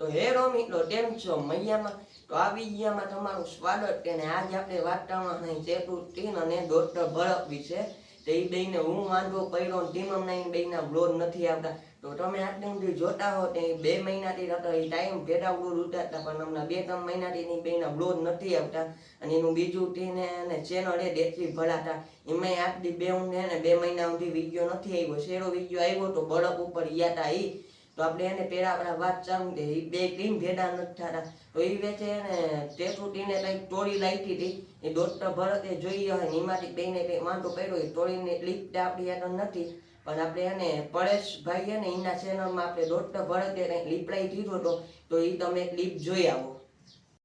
તો હેરો મિત્રો કેમ છો મૈયામાં, તો આ વિડીયામાં તમારું સ્વાગત છે અને આજે આપણે વાર્તામાં અહીં ટીન અને ડોક્ટર ભરત વિશે તો એ બેને હું વાંધો ને ટીમ અમને બેના બ્લોગ નથી આવતા. તો તમે આટલી સુધી જોતા હો તે બે મહિનાથી હતો એ ટાઈમ ભેગા બ્લોગ ઉતારતા, પણ હમણાં બે ત્રણ મહિનાથી બેના બ્લોગ નથી આવતા. અને એનું બીજું ટીને અને ચેનલ એ દેખી ભળાતા એમાં આટલી બે ઊંધે ને બે મહિના સુધી વીડિયો નથી આવ્યો. શેરો વીડિયો આવ્યો તો બળક ઉપર ગયા હતા ઈ તો આપણે એને પેલા આપણે વાત ચાલુ કે એ બે ક્રીમ ભેડા નથી થતા તો એ વેચે એને તેસુટીને કંઈક ટોળી લાવી હતી. એ ડોક્ટર ભરતે જોઈએ હોય ને એમાંથી બેને કંઈ વાંધો પડ્યો એ ટોળીને લીક આપણી આગળ નથી. પણ આપણે એને પરેશભાઈ એને એના ચેનલમાં આપણે ડોક્ટર ભરતે કંઈક લીપડાઈ દીધો હતો, તો એ તમે ક્લિપ જોઈ આવો.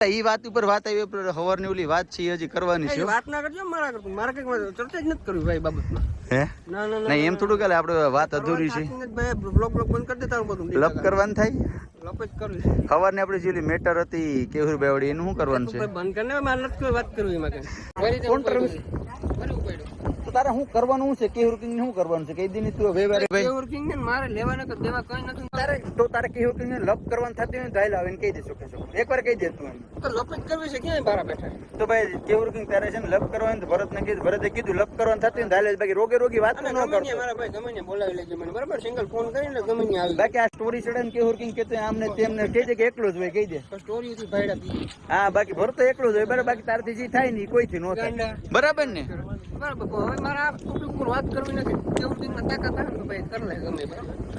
ઈ વાત ઉપર વાત આવી ઉપર હવારની ઓલી વાત છે હજી કરવાની છે વાત ના કરજો મારા કરતું. મારા કંઈક ચર્ચા જ નથી કરવી ભાઈ બાબતમાં. હે? ના એમ થોડું કાલે આપણે વાત અધૂરી છે. ભાઈ બ્લોક બ્લોક બંધ કરી દેતા બધું લપ કરવાનું થાય? લપ જ કરવી આપણે જે મેટર હતી કેહુર બેવડી એનું શું કરવાનું છે? બંધ કરીને મારે નથી કોઈ વાત કરવી એમાં કઈ. તારે શું કરવાનું છે? કેહુર કિંગ શું કરવાનું છે? કઈ દિન તું વ્યવહાર ભાઈ કેવર કિંગ ને મારે લેવાના કે દેવા કઈ નથી. તારે તો તારે કેહુર કિંગ લપ કરવાનું થતી હોય ને તો આવીને કહી દેશો કે એકવાર કહી દે તું એમ. તો લપ જ કરવી છે ક્યાં બારા બેઠા? તો ભાઈ કેહુર કિંગ તારે છે ને લપ કરવાનું તો ભરતને કીધું ભરતે કીધું લપ કરવાનું થતું હોય ને તો બાકી રોગે રોગી વાત ન કરતો. મારા ભાઈ ગમે ને બોલાવી લેજો મને બરાબર? સિંગલ ફોન કરીને ગમે ને આવી બાકી આ સ્ટોરી ચડે ને કેહુર કિંગ કે આમને તેમને કહી દે કે એકલો જ હોય કહી દે. સ્ટોરી થી ભાઈડા હા બાકી ભરતો એકલો જ હોય બરાબર? બાકી તારથી જે થાય ને કોઈ થી નો થાય. બરાબર ને? બરાબર મારે ટોપિક ઉપર વાત કરવી નથી. કેવર દિન તાકાત આવે તો ભાઈ કરી લે ગમે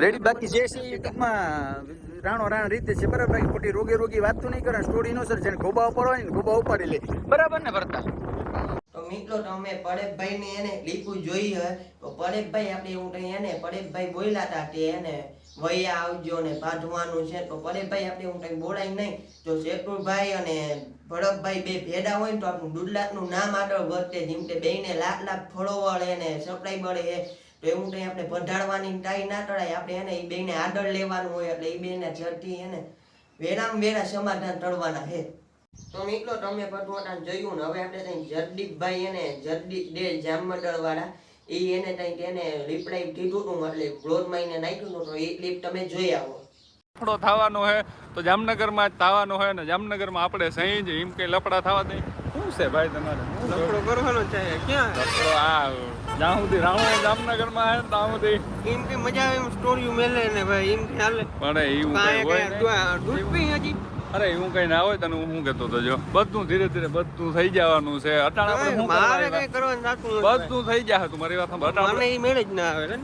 રેડી બાકી જે છે એ ટૂંકમાં રાણો રાણ રીતે છે. બરાબર? બાકી ખોટી રોગે રોગી વાત તો નહીં કરે. સ્ટોરી નો સર જેને ગોબા ઉપાડવાની ખોબા ઉપાડી લે. બરાબર ને, ભરતા? મિત્રો તમે પડેશભાઈ ને એને લીપું જોઈ હોય તો પડેશભાઈ આપણે એવું કઈ એને પડેશભાઈ બોલ્યા હતા કે એને વૈયા આવજો ને પાઠવાનું છે. તો પડેશભાઈ આપણે એવું કઈ બોલાય નહીં. જો શેઠુભાઈ અને ભરતભાઈ બે ભેડા હોય ને તો આપણું દુડલાટનું નામ આગળ વધતે જેમ કે બેને લાખ લાખ ફોલોવર એને સબસ્ક્રાઈબર હે તો એવું કંઈ આપણે વધારવાની ટાઈ ના ટળાય આપણે એને એ બેને આગળ લેવાનું હોય એટલે એ બેને ઝડપી એને વેરામ વેરા સમાધાન ટળવાના હે તો મિત્રો તમે પટવટા જોયું ને હવે આપણે ત્યાં જરદીપભાઈ એને જરદીપ ડે જામમંડળ વાળા એ એને ત્યાં તેને રિપ્લાય કીધું હતું એટલે બ્લોગમાં એને નાખ્યું હતું તો એ ક્લિપ તમે જોઈ આવો. લફડો થવાનો હે તો જામનગરમાં જ થવાનો હે ને જામનગરમાં આપણે સહી જ એમ કે લફડા થવા દે. શું છે ભાઈ તમારે? લફડો કરવાનો છે ક્યાં? લફડો આ જ્યાં સુધી રાણો જામનગરમાં હે ત્યાં સુધી. એમ કે મજા આવે એમ સ્ટોરી મેલે ને ભાઈ એમ કે હાલે. પણ એવું હોય ડૂબી હજી. અરે એવું કઈ ના હોય તને હું કેતો કહેતો હતો જો. બધું ધીરે ધીરે બધું થઈ જવાનું છે. અટાણ આપણે શું મારે કઈ કરવાનું બધું થઈ જાય તું મારી વાત સાંભળ. મને એ મેળ જ ના આવે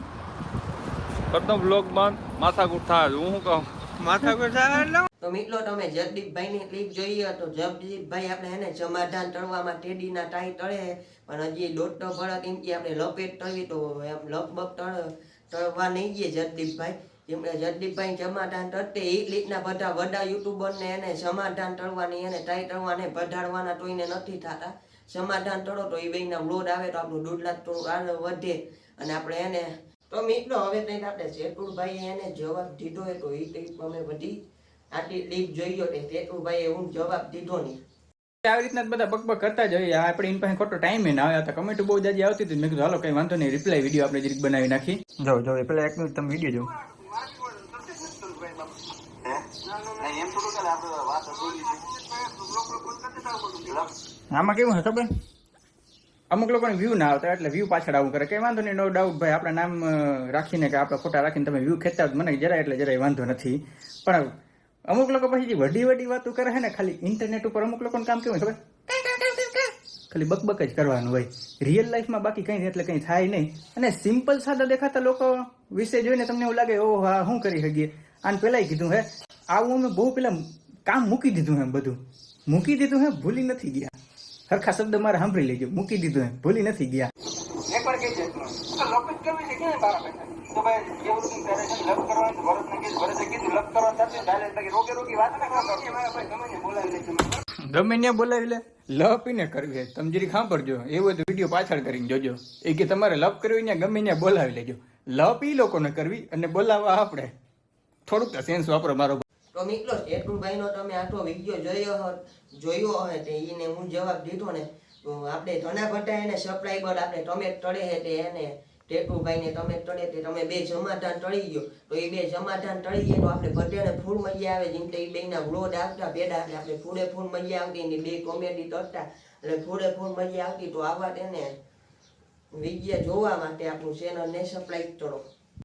બધો બ્લોગ બંધ માથાકૂટ થાય હું શું કહું? માથા પર થાય એટલે તો મિત્રો તમે જગદીપભાઈ ની ક્લિપ જોઈએ તો જગદીપભાઈ આપણે એને સમાધાન ટળવામાં ટેડીના ટાઈ તળે પણ હજી દોઢ ભરત એમ કે આપણે લપેટ તળવી તો એમ લપબપ તળ તળવા નહીં જઈએ જગદીપભાઈ. કે જગદીપભાઈ સમાધાન ટળતે એ રીતના બધા વડા યુટ્યુબરને એને સમાધાન ટળવાની એને ટાઈ ટળવાને વધારવાના તો એને નથી થતા. સમાધાન ટળો તો એ બેના લોડ આવે તો આપણું દોઢ લાખ થોડું આગળ વધે. અને આપણે એને તો મિત્રો હવે કંઈક આપણે શેઠુભાઈએ એને જવાબ દીધો હતો તો એ કંઈક અમે બધી આટલી ક્લિપ જોઈ કે શેઠુભાઈએ હું જવાબ દીધો નહીં. આવી રીતના બધા બકબક કરતા જ હોય આપણે એની પાસે ખોટો ટાઈમ ના આવ્યા હતા કમેન્ટ બહુ જાજી આવતી હતી. મેં કીધું હાલો કઈ વાંધો નહીં રિપ્લાય વીડિયો આપણે જરીક બનાવી નાખી જો જો પેલા એક મિનિટ તમે વીડિયો જો આમાં કેવું હશે બેન અમુક લોકોને વ્યૂ ના આવતા એટલે વ્યૂ પાછળ આવું કરે. કઈ વાંધો નહીં નો ડાઉટ ભાઈ, આપણા નામ રાખીને કે આપણા ફોટા રાખીને તમે વ્યૂ ખેંચતા મને જરાય એટલે જરાય વાંધો નથી. પણ અમુક લોકો પછી વડી વડી વાતો કરે છે ને, ખાલી ઇન્ટરનેટ ઉપર અમુક લોકોનું કામ કેવું ખબર? ખાલી બકબક જ કરવાનું હોય. રિયલ લાઈફમાં બાકી કંઈ એટલે કંઈ થાય નહીં. અને સિમ્પલ સાદા દેખાતા લોકો વિશે જોઈને તમને એવું લાગે, ઓહ હા શું કરી શકીએ? આને પહેલાંય કીધું હે. આવું અમે બહુ પેલા કામ મૂકી દીધું એમ બધું. મૂકી દીધું હે ભૂલી નથી ગયા. હરખા શબ્દ મારે સાંભળી લેજો. મૂકી દીધું હે ભૂલી નથી ગયા. ને ના ગમે ત્યાં બોલાવી લે. લપીને કરવી છે તમે સાંભળજો. એવું તો વીડિયો પાછળ કરીને જોજો. એ કે તમારે લપ કરવી ને ગમે ત્યાં બોલાવી લેજો. લપ ઈ લોકોને કરવી અને બોલાવવા આપણે. થોડુંક સેન્સ વાપરો મારો તો મિત્રો ભાઈનો તમે આખો વીડિયો જોયો હોત, જોયો હોય તે એને હું જવાબ દીધો ને આપણે ઘણા બધા એને સબસ્ક્રાઈબર આપણે ટમેટ ટળે છે તે એને ટેટુભાઈને તમે ટળે તે તમે બે સમાધાન ટળી ગયો. તો એ બે સમાધાન ટળી ગયા તો આપણે બધાને ફૂલ મજા આવે જેમ કે એ બેના વ્લોડ આવતા, ભેડા એટલે આપણે ફૂલે ફૂલ મજા આવતી, એની બે કોમેડી કરતા એટલે ફૂલે ફૂલ મજા આવતી. તો આવા તેને વીડિયો જોવા માટે આપણું ચેનલને સબસ્ક્રાઈબ કરો.